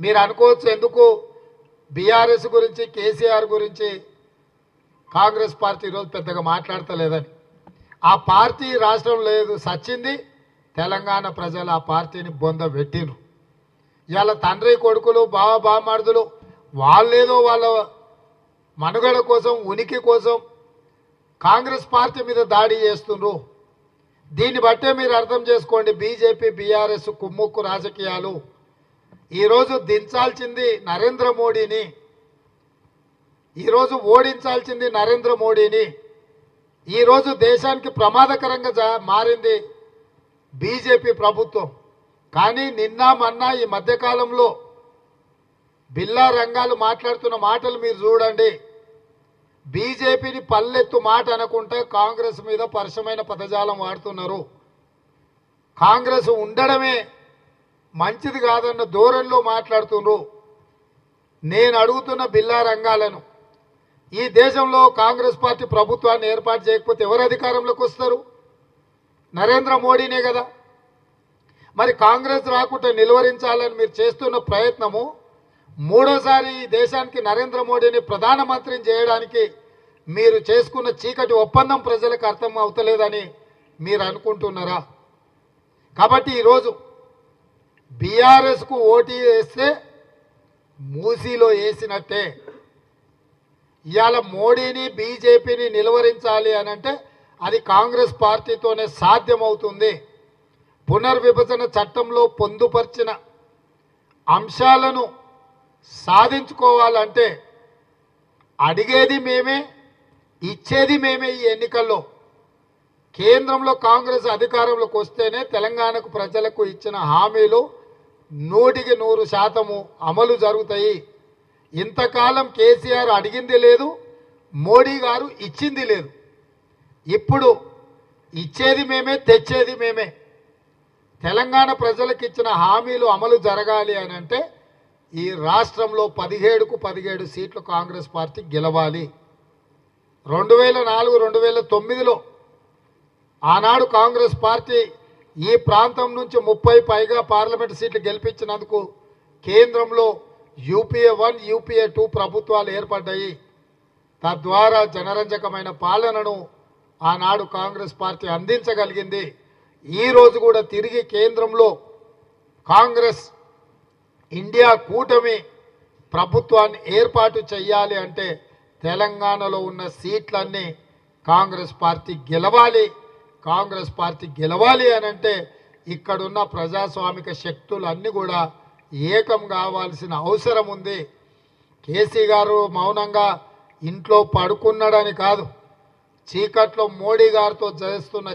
మీరు అనుకోవచ్చు ఎందుకు? బీఆర్ఎస్ గురించి కేసీఆర్ గురించి కాంగ్రెస్ పార్టీ ఈరోజు పెద్దగా మాట్లాడతలేదని. ఆ పార్టీ రాష్ట్రం లేదు సచ్చింది తెలంగాణ ప్రజలు ఆ పార్టీని బొంద పెట్టిరు ఇవాళ తండ్రి కొడుకులు బావ బామార్దులు వాళ్ళేదో వాళ్ళ మనుగడ కోసం ఉనికి కోసం కాంగ్రెస్ పార్టీ మీద దాడి చేస్తుండ్రు. దీన్ని బట్టే మీరు అర్థం చేసుకోండి బీజేపీ బీఆర్ఎస్ కుమ్ముక్కు రాజకీయాలు. ఈరోజు దించాల్సింది నరేంద్ర మోడీని. ఈరోజు ఓడించాల్సింది నరేంద్ర మోడీని. ఈరోజు దేశానికి ప్రమాదకరంగా జా- మారింది బీజేపీ ప్రభుత్వం. కానీ నిన్న మొన్న ఈ మధ్యకాలంలో బిల్లా రంగాలు మాట్లాడుతున్న మాటలు మీరు చూడండి. బీజేపీని పల్లెత్తు మాట అనుకుంటే కాంగ్రెస్ మీద పరుషమైన పదజాలం వాడుతున్నారు. కాంగ్రెస్ ఉండడమే మంచిది కాదన్న ధోరణిలో మాట్లాడుతున్నారు నేను అడుగుతున్న బిల్లా రంగాలను. ఈ దేశంలో కాంగ్రెస్ పార్టీ ప్రభుత్వాన్ని ఏర్పాటు చేయకపోతే ఎవరు అధికారంలోకి వస్తారు? నరేంద్ర మోడీనే కదా. మరి కాంగ్రెస్ రాకుండా నిలువరించాలని మీరు చేస్తున్న ప్రయత్నము మూడోసారి ఈ దేశానికి నరేంద్ర మోడీని ప్రధానమంత్రిని చేయడానికి మీరు చేసుకున్న చీకటి ఒప్పందం ప్రజలకు అర్థం అవుతలేదని మీరు అనుకుంటున్నారా? కాబట్టి ఈరోజు బీఆర్ఎస్కు ఓటీ వేస్తే మూసీలో వేసినట్టే. ఇవాళ మోడీని బీజేపీని నిలువరించాలి అని అంటే అది కాంగ్రెస్ పార్టీతోనే సాధ్యమవుతుంది. పునర్విభజన చట్టంలో పొందుపరిచిన అంశాలను సాధించుకోవాలంటే అడిగేది మేమే ఇచ్చేది మేమే ఈ ఎన్నికల్లో. కేంద్రంలో కాంగ్రెస్ అధికారంలోకి వస్తేనే తెలంగాణకు ప్రజలకు ఇచ్చిన హామీలు నూటికి నూరు శాతము అమలు జరుగుతాయి. ఇంతకాలం కేసీఆర్ అడిగింది లేదు మోడీ గారు ఇచ్చింది లేదు. ఇప్పుడు ఇచ్చేది మేమే తెచ్చేది మేమే. తెలంగాణ ప్రజలకు ఇచ్చిన హామీలు అమలు జరగాలి అని అంటే ఈ రాష్ట్రంలో పదిహేడుకు పదిహేడు సీట్లు కాంగ్రెస్ పార్టీ గెలవాలి. రెండు వేల నాలుగు రెండు వేల తొమ్మిదిలో ఆనాడు కాంగ్రెస్ పార్టీ ఈ ప్రాంతం నుంచి ముప్పై పైగా పార్లమెంట్ సీట్లు గెలిపించినందుకు కేంద్రంలో యూపీఏ వన్ యూపీఏ టూ ప్రభుత్వాలు ఏర్పడ్డాయి. తద్వారా జనరంజకమైన పాలనను ఆనాడు కాంగ్రెస్ పార్టీ అందించగలిగింది. ఈరోజు కూడా తిరిగి కేంద్రంలో కాంగ్రెస్ ఇండియా కూటమి ప్రభుత్వాన్ని ఏర్పాటు చేయాలి అంటే తెలంగాణలో ఉన్న సీట్లన్నీ కాంగ్రెస్ పార్టీ గెలవాలి. కాంగ్రెస్ పార్టీ గెలవాలి అని అంటే ఇక్కడున్న ప్రజాస్వామిక శక్తులు అన్నీ కూడా ఏకం కావాల్సిన అవసరం ఉంది. కేసీ గారు మౌనంగా ఇంట్లో పడుకున్నాడని కాదు చీకట్లో మోడీ గారితో చేస్తున్న